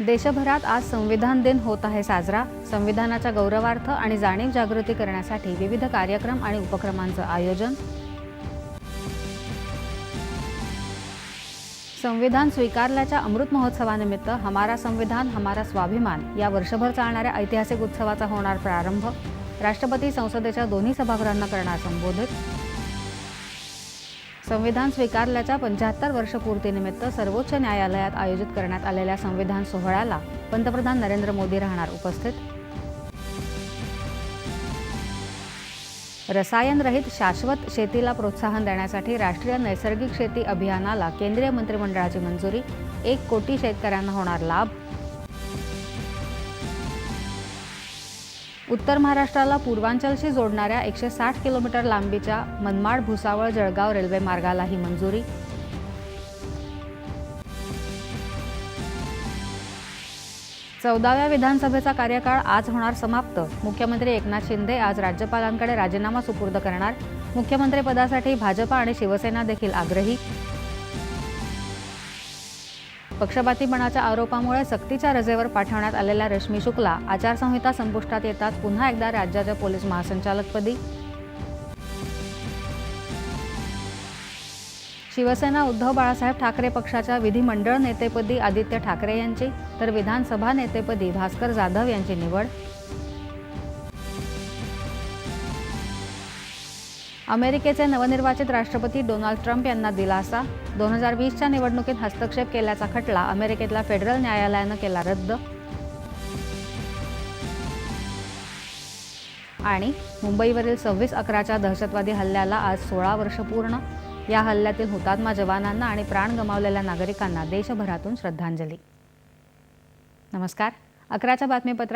देशभरात आज संविधान दिन होत आहे साजरा. संविधानाच्या गौरवार्थ आणि जाणीव जागृती करण्यासाठी विविध कार्यक्रम आणि उपक्रमांचं आयोजन. संविधान स्वीकारल्याच्या अमृत महोत्सवानिमित्त हमारा संविधान हमारा स्वाभिमान या वर्षभर चालणाऱ्या ऐतिहासिक उत्सवाचा होणार प्रारंभ. राष्ट्रपती संसदेच्या दोन्ही सभागृहांना करणार संबोधित. संविधान स्वीकारल्याच्या पंच्याहत्तर वर्षपूर्तीनिमित्त सर्वोच्च न्यायालयात आयोजित करण्यात आलेल्या संविधान सोहळ्याला पंतप्रधान नरेंद्र मोदी राहणार उपस्थित. रसायनरहित शाश्वत शेतीला प्रोत्साहन देण्यासाठी राष्ट्रीय नैसर्गिक शेती अभियानाला केंद्रीय मंत्रिमंडळाची मंजुरी एक कोटी शेतकऱ्यांना होणार लाभ उत्तर महाराष्ट्राला पूर्वांचलशी जोडणाऱ्या एकशे साठ किलोमीटर लांबीच्या मनमाड भुसावळ जळगाव रेल्वे मार्गालाही मंजुरी. चौदाव्या विधानसभेचा कार्यकाळ आज होणार समाप्त. मुख्यमंत्री एकनाथ शिंदे आज राज्यपालांकडे राजीनामा सुपूर्द करणार. मुख्यमंत्रीपदासाठी भाजपा आणि शिवसेना देखील आग्रही. पक्षपातीपणाच्या आरोपामुळे सक्तीच्या रजेवर पाठवण्यात आलेल्या रश्मी शुक्ला आचारसंहिता संपुष्टात येतात. पुन्हा एकदा राज्याच्या पोलीस महासंचालकपदी. शिवसेना उद्धव बाळासाहेब ठाकरे पक्षाच्या विधिमंडळ नेतेपदी आदित्य ठाकरे यांची तर विधानसभा नेतेपदी भास्कर जाधव यांची निवड. अमेरिकेचे नवनिर्वाचित राष्ट्रपती डोनाल्ड ट्रम्प यांना दिलासा. दोन हजार वीसच्या निवडणुकीत हस्तक्षेप केल्याचा खटला अमेरिकेतल्या फेडरल न्यायालयानं केला रद्द. आणि मुंबईवरील सव्वीस अकराच्या दहशतवादी हल्ल्याला आज सोळा वर्ष पूर्ण. या हल्ल्यातील हुतात्मा जवानांना आणि प्राण गमावलेल्या नागरिकांना देशभरातून श्रद्धांजली. नमस्कार. अकराच्या बातमीपत्रात